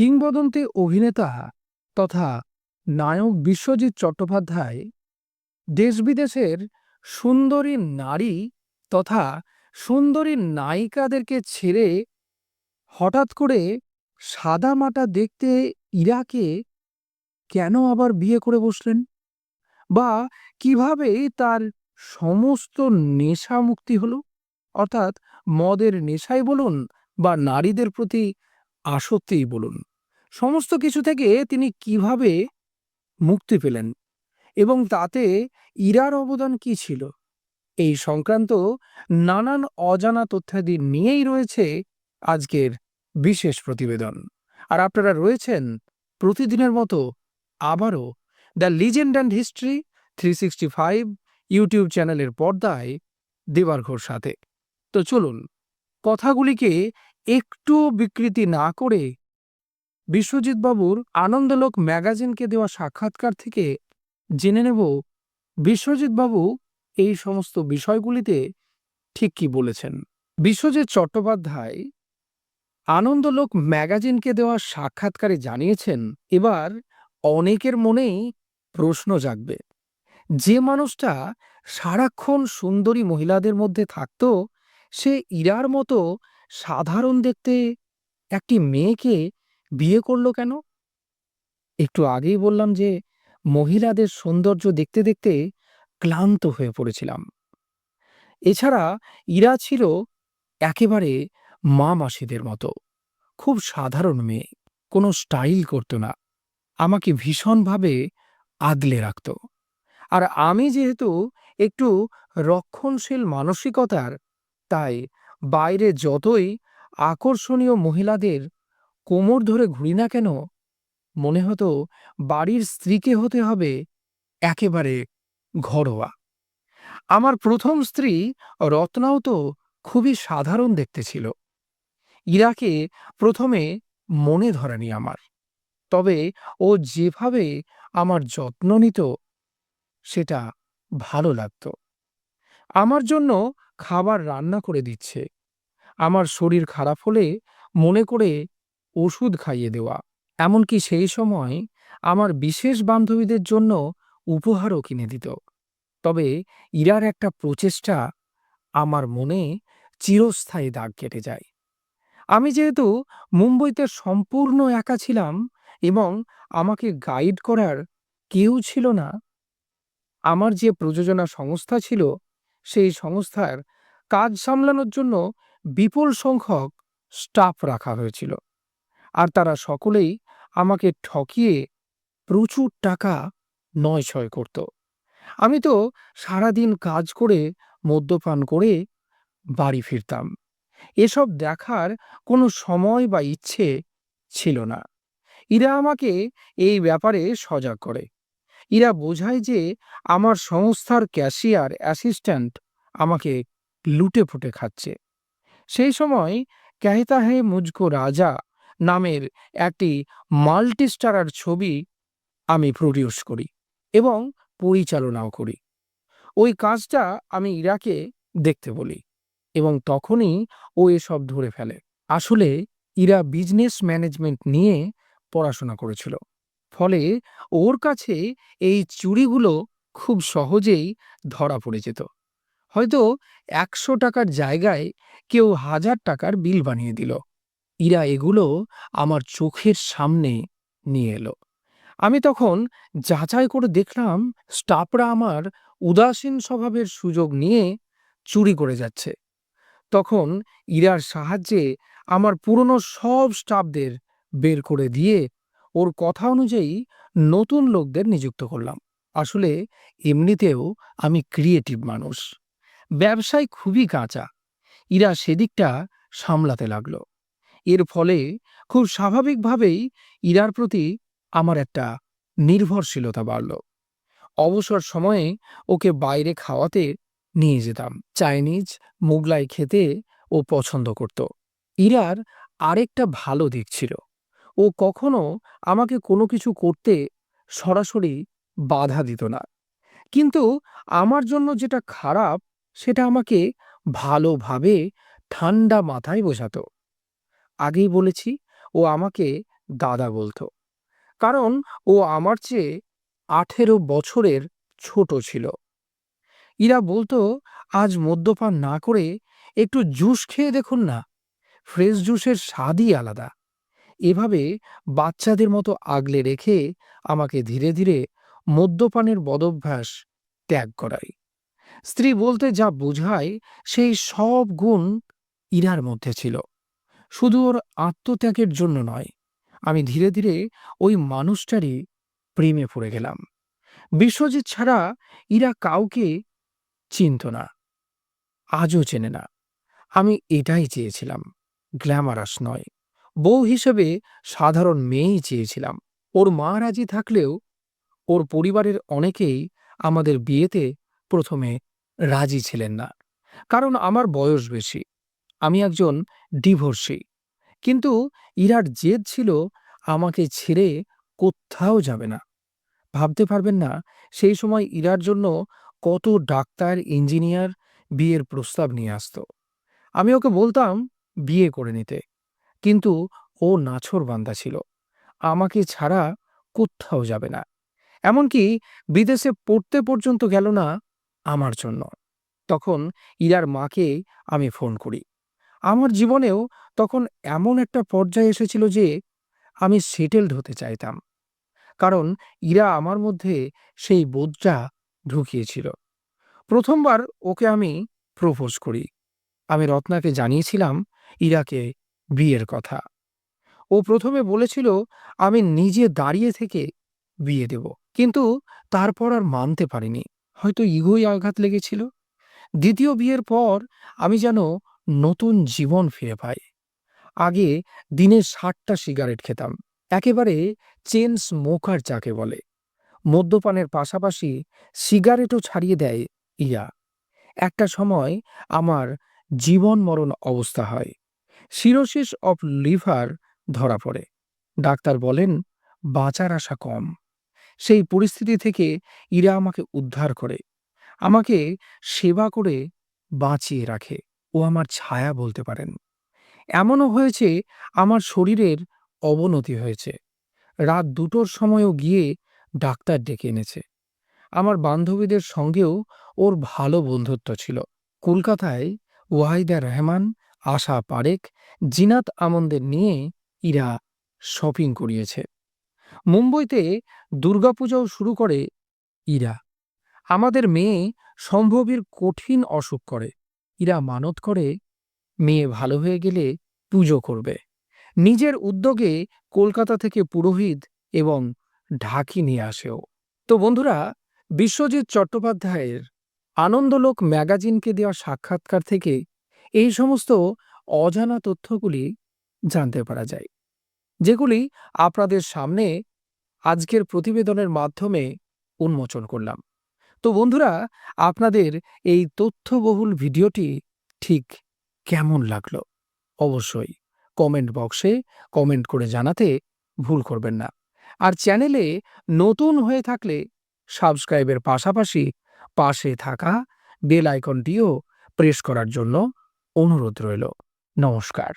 কিংবদন্তি অভিনেতা তথা নায়ক বিশ্বজিৎ চট্টোপাধ্যায় দেশ-বিদেশের সুন্দরী নারী তথা সুন্দরী নায়িকাদেরকে ছেড়ে হঠাৎ করে সাদামাটা দেখতে ইরাকে কেন আবার বিয়ে করে বসলেন? বা কীভাবে তার সমস্ত নেশা মুক্তি হলো? অর্থাৎ মদের নেশাই বলুন বা নারীদের প্রতি আসক্তিই বলুন, সমস্ত কিছু থেকে তিনি কীভাবে মুক্তি পেলেন এবং তাতে ইরার অবদান কী ছিল? এই সংক্রান্ত নানান অজানা তথ্যাদি নিয়েই রয়েছে আজকের বিশেষ প্রতিবেদন। আর আপনারা রয়েছেন প্রতিদিনের মতো আবারও the legend and history 365 YouTube চ্যানেলের পর্দায় দেবার ঘোর সাথে। তো চলুন, কথাগুলিকে একটু বিকৃতি না করে বিশ্বজিৎবাবুর আনন্দলোক ম্যাগাজিনকে দেওয়া সাক্ষাৎকার থেকে জেনে নেব বিশ্বজিৎবাবু এই সমস্ত বিষয়গুলিতে ঠিক কি বলেছেন। বিশ্বজিৎ চট্টোপাধ্যায় আনন্দলোক ম্যাগাজিনকে দেওয়া সাক্ষাৎকারে জানিয়েছেন, এবার অনেকের মনেই প্রশ্ন জাগবে যে মানুষটা সারাক্ষণ সুন্দরী মহিলাদের মধ্যে থাকত, সে ইরার মতো সাধারণ দেখতে একটি মেয়েকে বিয়ে করল কেন? একটু আগেই বললাম যে, মহিলাদের সৌন্দর্য দেখতে দেখতে ক্লান্ত হয়ে পড়েছিলাম। এছাড়া ইরা ছিল একেবারে মা মাসিদের মতো খুব সাধারণ মেয়ে, কোনো স্টাইল করত না আমাকে ভীষণভাবে আগলে রাখত আর আমি যেহেতু একটু রক্ষণশীল মানসিকতার, তাই বাইরে যতই আকর্ষণীয় মহিলাদের কোমর ধরে ঘুরি না কেন? মনে হতো বাড়ির স্ত্রীকে হতে হবে একেবারে ঘরোয়া। আমার প্রথম স্ত্রী রত্নাও তো খুবই সাধারণ দেখতে ছিল। ইরাকে প্রথমে মনে ধরেনি আমার। তবে ও যেভাবে আমার যত্ন নিত, সেটা ভালো লাগত। আমার জন্য খাবার রান্না করে দিচ্ছে। আমার শরীর খারাপ হলে মনে করে ওষুধ খাইয়ে দেওয়া। এমনকি সেই সময় আমার বিশেষ বান্ধবীদের জন্য উপহারও কিনে দিত। তবে ইরার একটা প্রচেষ্টা আমার মনে চিরস্থায়ী দাগ কেটে যায়। আমি যেহেতু মুম্বইতে সম্পূর্ণ একা ছিলাম এবং আমাকে গাইড করার কেউ ছিল না, আমার যে প্রযোজনা সংস্থা ছিল, সেই সংস্থার কাজ সামলানোর জন্য বিপুল সংখ্যক স্টাফ রাখা হয়েছিল। আর তারা সকলেই আমাকে ঠকিয়ে প্রচুর টাকা নয়-ছয় করত। আমি তো সারাদিন কাজ করে, মদ্যপান করে বাড়ি ফিরতাম। এসব দেখার কোনো সময় বা ইচ্ছে ছিল না। ইরা আমাকে এই ব্যাপারে সজাগ করে। ইরা বোঝায় যে আমার সংস্থার ক্যাশিয়ার অ্যাসিস্ট্যান্ট আমাকে লুটে ফুটে খাচ্ছে। সেই সময় ক্যাহিতা হে মুজকো রাজা নামের একটি মাল্টিস্টারার ছবি আমি প্রডিউস করি এবং পরিচালনাও করি। ওই কাজটা আমি ইরাকে দেখতে বলি এবং তখনই ও এসব ধরে ফেলে। আসলে ইরা বিজনেস ম্যানেজমেন্ট নিয়ে পড়াশোনা করেছিল। ফলে ওর কাছে এই চুরিগুলো খুব সহজেই ধরা পড়ে যেত। হয়তো একশো টাকার জায়গায় কেউ হাজার টাকার বিল বানিয়ে দিল। ইরা এগুলো আমার চোখের সামনে নিয়ে এলো। আমি তখন যাচাই করে দেখলাম, স্টাফরা আমার উদাসীন স্বভাবের সুযোগ নিয়ে চুরি করে যাচ্ছে। তখন ইরার সাহায্যে আমার পুরনো সব স্টাফদের বের করে দিয়ে ওর কথা অনুযায়ী নতুন লোকদের নিযুক্ত করলাম। আসলে এমনিতেও আমি ক্রিয়েটিভ মানুষ। ব্যবসায় খুবই কাঁচা। ইরা সেদিকটা সামলাতে লাগল। এর ফলে খুব স্বাভাবিকভাবেই ইরার প্রতি আমার একটা নির্ভরশীলতা বাড়ল। অবসর সময়ে ওকে বাইরে খাওয়াতে নিয়ে যেতাম, চাইনিজ মুগলাই খেতে ও পছন্দ করত। ইরার আরেকটা ভালো দিক ছিল, ও কখনো আমাকে কোনো কিছু করতে সরাসরি বাধা দিত না। কিন্তু আমার জন্য যেটা খারাপ, সেটা আমাকে ভালোভাবে ঠান্ডা মাথায় বোঝাতো। আগেই বলেছি, ও আমাকে দাদা বলতো। কারণ ও আমার চেয়ে আঠেরো বছরের ছোট ছিল। ইরা বলতো, আজ মদ্যপান না করে একটু জুস খেয়ে দেখুন না, ফ্রেশ জুসের স্বাদই আলাদা। এভাবে বাচ্চাদের মতো আগলে রেখে আমাকে ধীরে ধীরে মদ্যপানের বদভ্যাস ত্যাগ করাই। স্ত্রী বলতে যা বোঝায়, সেই সব গুণ ইরার মধ্যে ছিল। শুধু ওর আত্মত্যাগের জন্য নয়, আমি ধীরে ধীরে ওই মানুষটারই প্রেমে পড়ে গেলাম। বিশ্বজিৎ ছাড়া ইরা কাউকে চিনত না, আজও চেনে না। আমি এটাই চেয়েছিলাম, গ্ল্যামারাস নয়, বউ হিসেবে সাধারণ মেয়েই চেয়েছিলাম। ওর মা রাজি থাকলেও ওর পরিবারের অনেকেই আমাদের বিয়েতে প্রথমে রাজি ছিলেন না, কারণ আমার বয়স বেশি। আমি একজন ডিভোর্সি। কিন্তু ইরার জেদ ছিল আমাকে ছেড়ে কোথাও যাবে না। ভাবতে পারবেন না, সেই সময় ইরার জন্য কত ডাক্তার, ইঞ্জিনিয়ার বিয়ের প্রস্তাব নিয়ে আসত। আমি ওকে বলতাম বিয়ে করে নিতে। কিন্তু ও নাছর বান্দা ছিল। আমাকে ছাড়া কোথাও যাবে না। এমনকি বিদেশে পড়তে পর্যন্ত গেল না আমার জন্য। তখন ইরার মাকে আমি ফোন করি। আমার জীবনেও তখন এমন একটা পর্যায়ে এসেছিল যে আমি সেটেলড হতে চাইতাম। কারণ ইরা আমার মধ্যে সেই বোধটা ঢুকিয়েছিল। প্রথমবার ওকে আমি প্রপোজ করি। আমি রত্নাকে জানিয়েছিলাম ইরাকে বিয়ের কথা। ও প্রথমে বলেছিল, আমি নিজে দাঁড়িয়ে থেকে বিয়ে দেব। কিন্তু তারপর আর মানতে পারিনি। হয়তো ইগোই আঘাত লেগেছিল। দ্বিতীয় বিয়ের পর আমি যেন নতুন জীবন ফিরে পাই। আগে দিনে ষাটটা সিগারেট খেতাম। একেবারে চেন স্মোকার যাকে বলে। মদ্যপানের পাশাপাশি সিগারেটও ছাড়িয়ে দেয় ইয়া। একটা সময় আমার জীবন মরণ অবস্থা হয়। সিরোসিস অফ লিভার ধরা পড়ে। ডাক্তার বলেন, বাঁচার আশা কম। সেই পরিস্থিতি থেকে ইরা আমাকে উদ্ধার করে। আমাকে সেবা করে বাঁচিয়ে রাখে। ও আমার ছায়া বলতে পারেন। এমনও হয়েছে, আমার শরীরের অবনতি হয়েছে। রাত দুটোর সময়ও গিয়ে ডাক্তার ডেকে এনেছে। আমার বান্ধবীদের সঙ্গেও ওর ভালো বন্ধুত্ব ছিল। কলকাতায় ওয়াহিদা রহমান, আশা পারেক জিনাত আমনদের নিয়ে ইরা শপিং করিয়েছে। মুম্বইতে দুর্গাপূজাও শুরু করে ইরা। আমাদের মেয়ে সম্ভবীর কঠিন অসুখ করে। ইরা মানত করে মেয়ে ভালো হয়ে গেলে পুজো করবে। নিজের উদ্যোগে কলকাতা থেকে পুরোহিত এবং ঢাকি নিয়ে আসেও তো বন্ধুরা, বিশ্বজিৎ চট্টোপাধ্যায়ের আনন্দলোক ম্যাগাজিনকে দেওয়া সাক্ষাৎকার থেকে এই সমস্ত অজানা তথ্যগুলি জানতে পারা যায়, যেগুলি আপনাদের সামনে আজকের প্রতিবেদনের মাধ্যমে উন্মোচন করলাম। তো বন্ধুরা, আপনাদের এই তথ্যবহুল ভিডিওটি ঠিক কেমন লাগল? অবশ্যই কমেন্ট বক্সে কমেন্ট করে জানাতে ভুল করবেন না। আর চ্যানেলে নতুন হয়ে থাকলে সাবস্ক্রাইবের পাশাপাশি পাশে থাকা বেল আইকনটিও প্রেস করার জন্য অনুরোধ রইল। নমস্কার।